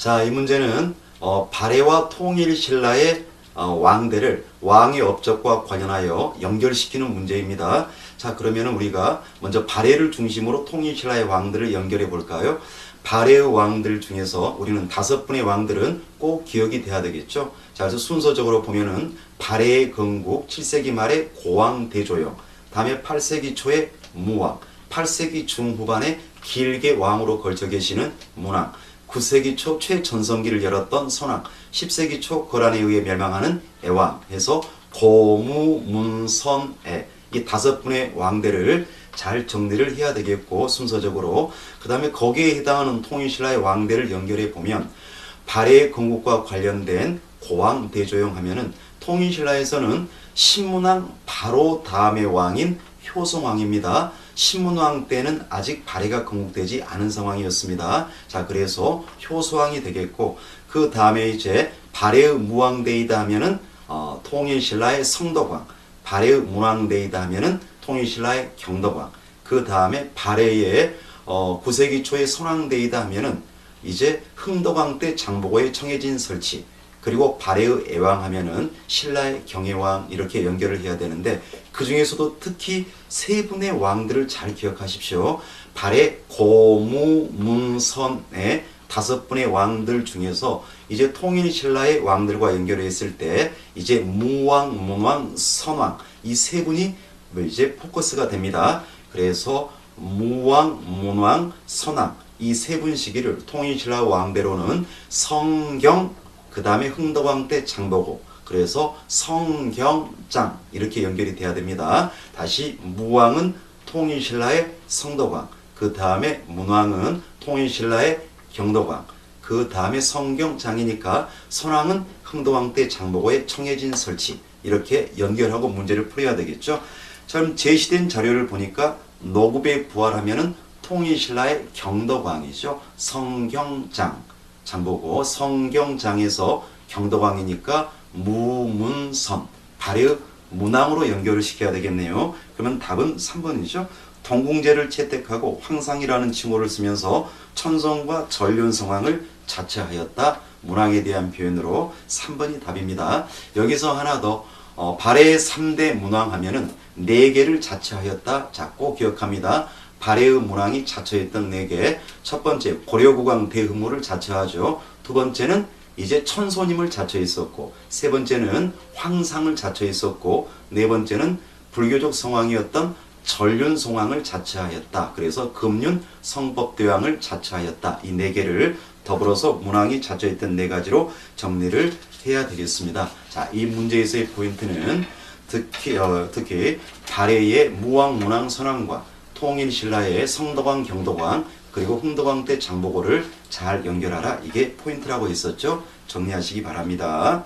자, 이 문제는 어, 발해와 통일 신라의 어, 왕대를 왕의 업적과 관련하여 연결시키는 문제입니다. 자, 그러면 우리가 먼저 발해를 중심으로 통일 신라의 왕들을 연결해 볼까요? 발해의 왕들 중에서 우리는 다섯 분의 왕들은 꼭 기억이 돼야 되겠죠. 자, 그래서 순서적으로 보면은 발해의 건국 7세기 말에 고왕 대조영, 다음에 8세기 초에 무왕, 8세기 중후반에 길게 왕으로 걸쳐 계시는 문왕, 9세기 초 최전성기를 열었던 선왕, 10세기 초 거란에 의해 멸망하는 애왕 해서 고무문선애 이 다섯 분의 왕대를 잘 정리를 해야 되겠고 순서적으로 그 다음에 거기에 해당하는 통일신라의 왕대를 연결해 보면 발해의 건국과 관련된 고왕 대조영 하면은 통일신라에서는 신문왕 바로 다음의 왕인 효성왕입니다. 신문왕 때는 아직 발해가 건국되지 않은 상황이었습니다. 자, 그래서 효소왕이 되겠고 그 다음에 이제 발해의 무왕대이다 하면은 어, 통일신라의 성덕왕, 발해의 문왕대이다 하면은 통일신라의 경덕왕, 그 다음에 발해의 어, 9세기 초의 선왕대이다 하면은 이제 흥덕왕 때 장보고의 청해진 설치, 그리고 발해의 애왕 하면은 신라의 경혜왕 이렇게 연결을 해야 되는데 그 중에서도 특히 세 분의 왕들을 잘 기억하십시오. 발해 고무문선의 다섯 분의 왕들 중에서 이제 통일 신라의 왕들과 연결했을 때 이제 무왕, 문왕, 선왕 이 세 분이 뭐 이제 포커스가 됩니다. 그래서 무왕, 문왕, 선왕 이 세 분 시기를 통일 신라 왕대로는 성경 그 다음에 흥덕왕 때 장보고 그래서 성경장 이렇게 연결이 돼야 됩니다. 다시 무왕은 통일신라의 성덕왕 그 다음에 문왕은 통일신라의 경덕왕 그 다음에 성경장이니까 선왕은 흥덕왕 때 장보고의 청해진 설치 이렇게 연결하고 문제를 풀어야 되겠죠. 참 제시된 자료를 보니까 노급에 부활하면은 통일신라의 경덕왕이죠. 성경장 장보고 성경장에서 경덕왕이니까 무문선 발의 문왕으로 연결을 시켜야 되겠네요. 그러면 답은 3번이죠. 동궁제를 채택하고 황상이라는 칭호를 쓰면서 천성과 전륜성왕을 자처하였다. 문왕에 대한 표현으로 3번이 답입니다. 여기서 하나 더 어, 발해의 3대 문왕 하면은 4개를 자처하였다. 자, 꼭 기억합니다. 발해의 문왕이 자처했던 4개. 첫 번째 고려국왕 대흥무를 자처하죠. 두 번째는 이제 천손임을 자처했었고 세 번째는 황상을 자처했었고 네 번째는 불교적 성왕이었던 전륜성왕을 자처하였다. 그래서 금륜 성법대왕을 자처하였다. 이 네 개를 더불어서 문왕이 자처했던 네 가지로 정리를 해야 되겠습니다. 자, 이 문제에서의 포인트는 특히 어, 특히 발해의 무왕, 문왕, 선왕과 통일신라의 성덕왕, 경덕왕 그리고 흥덕왕 때 장보고를 잘 연결하라 이게 포인트라고 했었죠. 정리하시기 바랍니다.